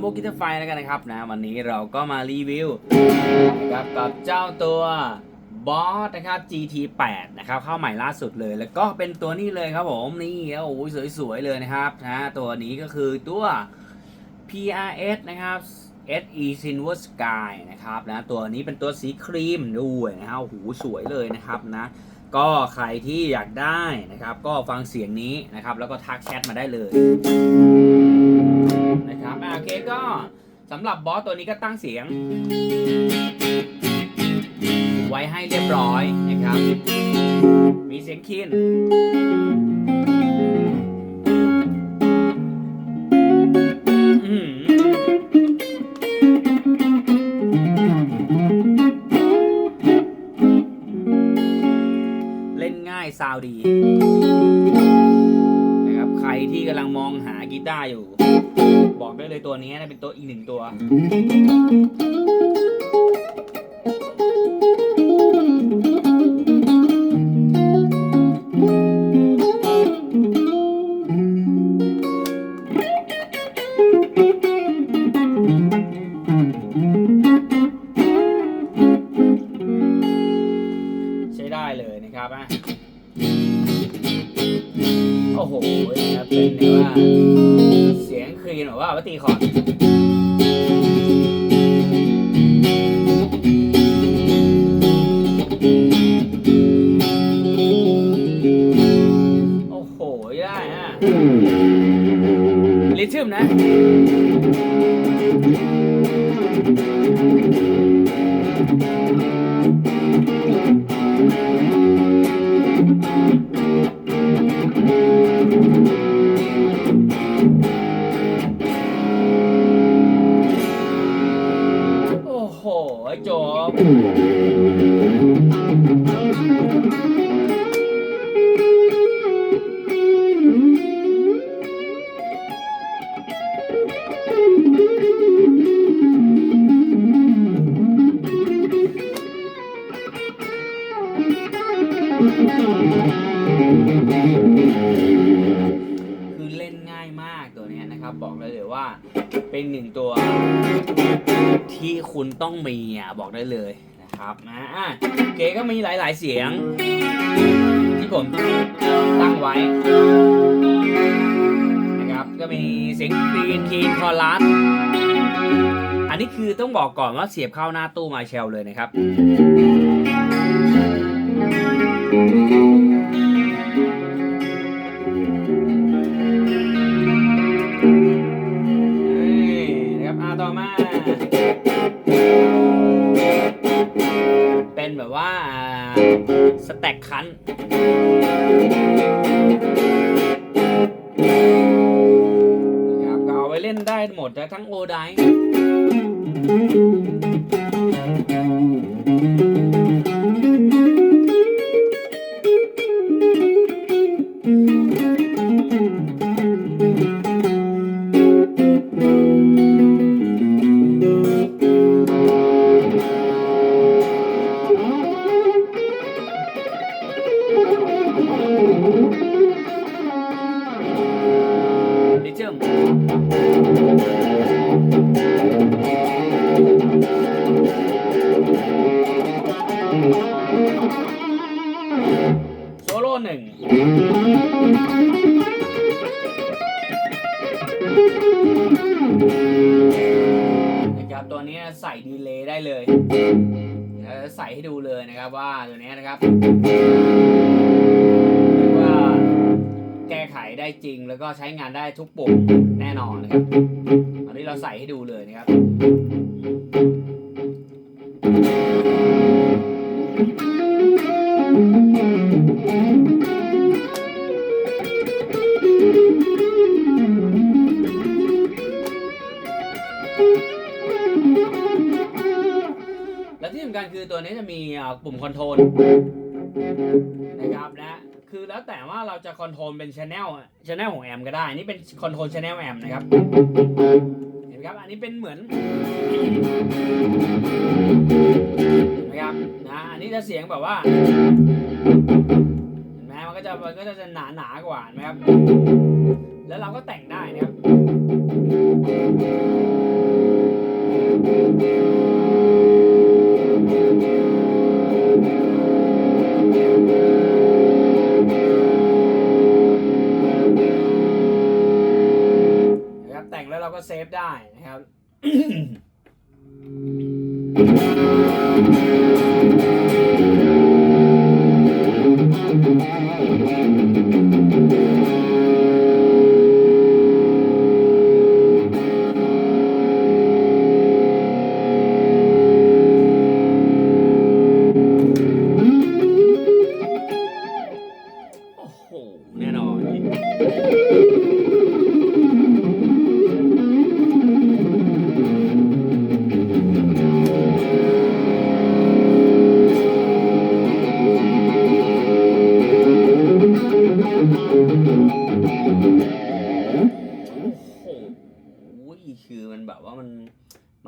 ด้วยครับผมนะจัมโบกิทไฟแล้วกันนะครับนะวันนี้เราก็มารีวิวนะครับกับเจ้าตัวบอสนะครับ GT8 นะครับเข้าใหม่ล่าสุดเลย แล้วก็เป็นตัวนี้เลยครับผมนี่โอ้โหสวยๆเลยนะครับนะตัวนี้ก็คือตัว PRS นะครับ SE Silver Sky นะครับนะตัวนี้เป็นตัวสีครีมด้วยนะฮะโอ้โหสวยเลยนะครับนะก็ใครที่อยากได้นะครับ ก็ฟังเสียงนี้นะครับ แล้วก็ทักแชทมาได้เลย โอเคก็สำหรับบอสตัวนี้ก็ตั้งเสียง ไว้ให้เรียบร้อยนะครับ มีเสียงคีนเล่นง่ายซาวดี รับใครที่กำลังมองหากีตาร์อยู่ บอกได้เลยตัวนี้นะเป็นตัวอีกหนึ่งตัว ลิ เป็นหนึ่งตัว ที่คุณต้องมีอะบอกได้เลยนะครับนะอะเก๋ก็มีหลาย ๆ เสียง ที่ผมตั้งไว้นะครับก็มีเสียงคลีนคีนคอรัสอันนี้คือต้องบอกก่อนว่าเสียบเข้าหน้าตู้มาเชลเลยนะครับ ต่อมา เป็นแบบว่าสแต็กคันนะครับก็เอาไว้เล่นได้หมดทั้งโอได ตัวนี้ใส่ดีเลย์ได้เลยเดี๋ยวใส่ให้ดูเลยนะครับว่าตัวนี้นะครับเรียกว่าแก้ไขได้จริงแล้วก็ใช้งานได้ทุกปุ่มแน่นอนนะครับอันนี้เราใส่ให้ดูเลยนะครับแล มีปุ่มคอนโทรลนะครับนะคือแล้วแต่ว่าเราจะคอนโทรลเป็นชแนลชแนลของแอมก็ได้ นี่เป็นคอนโทรลชแนลแอมนะครับ เห็นะครับ อันนี้เป็นเหมือนนะครับนะอันนี้จะเสียงแบบว่าเห็นไหมมันก็จะมันก็จะหนาหนากว่านไหมครับ แล้วเราก็แต่งได้นะครับ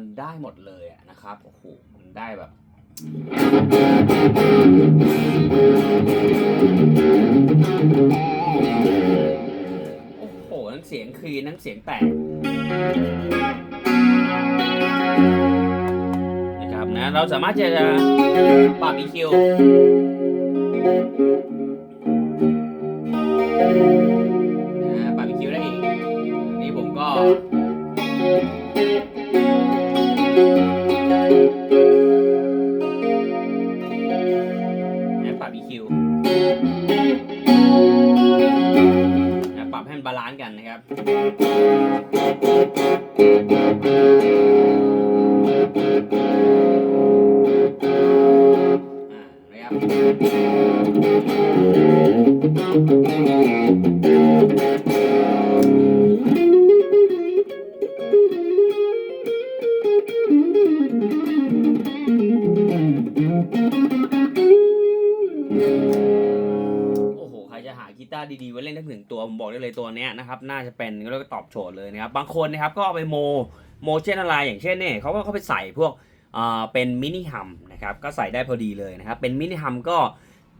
มันได้หมดเลยนะครับโอ้โหมันได้แบบโอ้โหทั้งเสียงคลีนทั้งเสียงแตกนะครับนะเราสามารถจะปรับ EQ นะปรับ EQ ได้อีกนนี้ผมก็ โอ้โห ใครจะหากีตาร์ดีๆไว้เล่นทั้งหนึ่งตัว ผมบอกได้เลยตัวเนี้ยนะครับ น่าจะเป็นก็แล้วก็ตอบโจทย์เลยนะครับ บางคนนะครับก็เอาไปโม โมเช่นอะไร อย่างเช่นเนี่ยเขาก็เขาไปใส่พวกอ่าเป็นมินิฮัมนะครับ ก็ใส่ได้พอดีเลยนะครับ เป็นมินิฮัมก็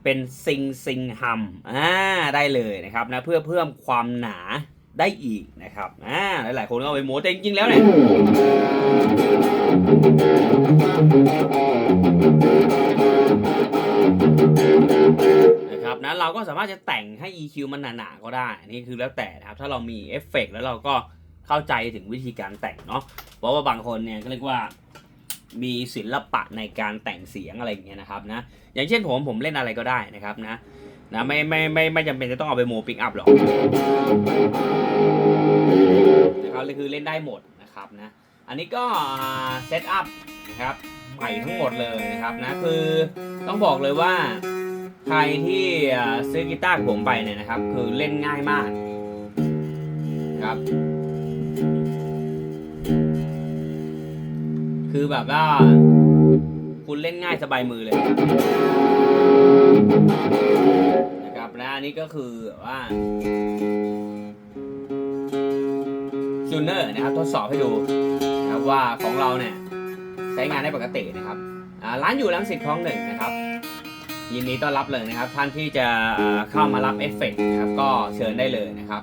เป็นซิงซิงฮัมอ่าได้เลยนะครับนะเพื่อเพิ่มความหนาได้อีกนะครับอ่าหลายๆคนก็เอาไปโมแต่จริงๆแล้วเนี่ยนะครับนะเราก็สามารถจะแต่งให้ EQ มันหนาๆก็ได้นี่คือแล้วแต่นะครับถ้าเรามีเอฟเฟกต์แล้วเราก็เข้าใจถึงวิธีการแต่งเนาะเพราะว่าบางคนเนี่ยก็เรียกว่า มีศิลปะในการแต่งเสียงอะไรอย่างเงี้ยนะครับนะอย่างเช่นผมผมเล่นอะไรก็ได้นะครับนะนะไม่ไม่ไม่ไม่จำเป็นจะต้องเอาไปโมปิกอัพหรอกนะครับคือเล่นได้หมดนะครับนะอันนี้ก็เซตอัพนะครับใหม่ทั้งหมดเลยนะครับนะคือต้องบอกเลยว่าใครที่ซื้อกีตาร์ผมไปเนี่ยนะครับ คือเล่นง่ายมากครับ คือแบบว่า คุณเล่นง่ายสบายมือเลย นะครับและอันนี้ก็คือว่าจูเนอร์นะครับทดสอบให้ดูนะครับว่าของเราเนี่ย ใช้งานได้ปกตินะครับร้านอยู่ลังสิตคลองหนึ่งนะครับ ยินดีต้อนรับเลยนะครับ ท่านที่จะเข้ามารับเอฟเฟกต์นะครับก็เชิญได้เลยนะครับ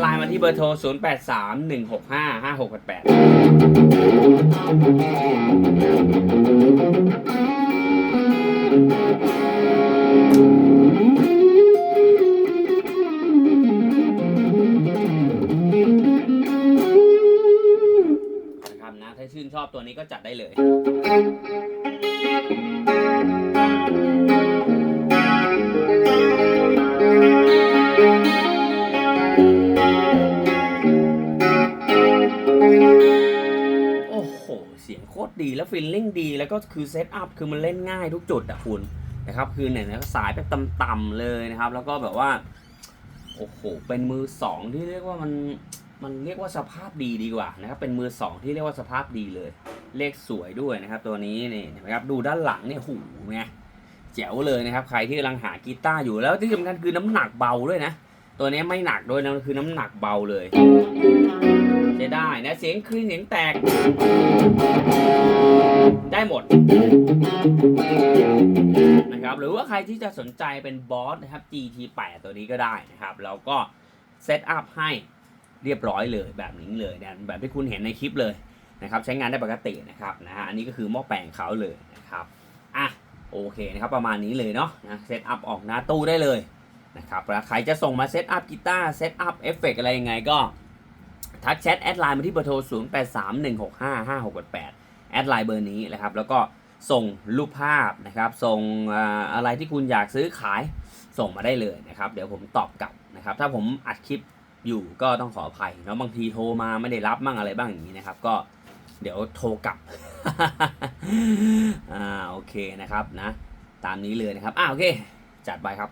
ไลน์มาที่เบอร์โทร 0 8 3 1 6 5 5 6 8 8นะครับนะถ้าชื่นชอบตัวนี้ก็จัดได้เลย สียงโคตรดีแล้วฟีลลิ่งดี แล้วก็คือเซตอัพคือมันเล่นง่ายทุกจุดอะคุณนะครับคือเนี่ยนะสายแบบต่ำๆเลยนะครับ แล้วก็แบบว่าโอ้โหเป็นมือสองที่เรียกว่ามันมันเรียกว่าสภาพดีดีกว่านะครับเป็นมือสองที่เรียกว่าสภาพดีเลย เลขสวยด้วยนะครับ ตัวนี้นี่นะครับดูด้านหลังเนี่ยหูไงแจ๋วเลยนะครับ ใครที่กำลังหากีตาร์อยู่แล้วที่สำคัญคือน้ำหนักเบาด้วยนะ ตัวนี้ไม่หนักด้วยนะคือน้ำหนักเบาเลย ได้นะเสียงคลีนเสียงแตก ได้หมดนะครับหรือว่าใครที่จะสนใจเป็นบอสนะครับ GT8 ตัวนี้ก็ได้นะครับเราก็เซตอัพให้เรียบร้อยเลยแบบนี้เลยนะแบบที่คุณเห็นในคลิปเลยนะครับใช้งานได้ปกตินะครับนะฮะอันนี้ก็คือหม้อแปลงเขาเลยนะครับอะโอเคนะครับประมาณนี้เลยเนาะนะเซตอัพออกหน้าตู้ได้เลยนะครับแล้วใครจะส่งมาเซตอัพกีตาร์เซตอัพเอฟเฟกอะไรยังไงก็ ทักแชทแอดไลน์มาที่เบอร์โทร 0 8 3 1 6 5 5 6 8 8 แอดไลน์เบอร์นี้นะครับ แล้วก็ส่งรูปภาพนะครับ ส่งอะไรที่คุณอยากซื้อขายส่งมาได้เลยนะครับ เดี๋ยวผมตอบกลับนะครับ ถ้าผมอัดคลิปอยู่ก็ต้องขออภัยเนาะบางทีโทรมาไม่ได้รับมั่งอะไรบ้างอย่างนี้นะครับ ก็เดี๋ยวโทรกลับ อ่าโอเคนะครับนะ ตามนี้เลยนะครับ อ่าโอเค จัดไปครับ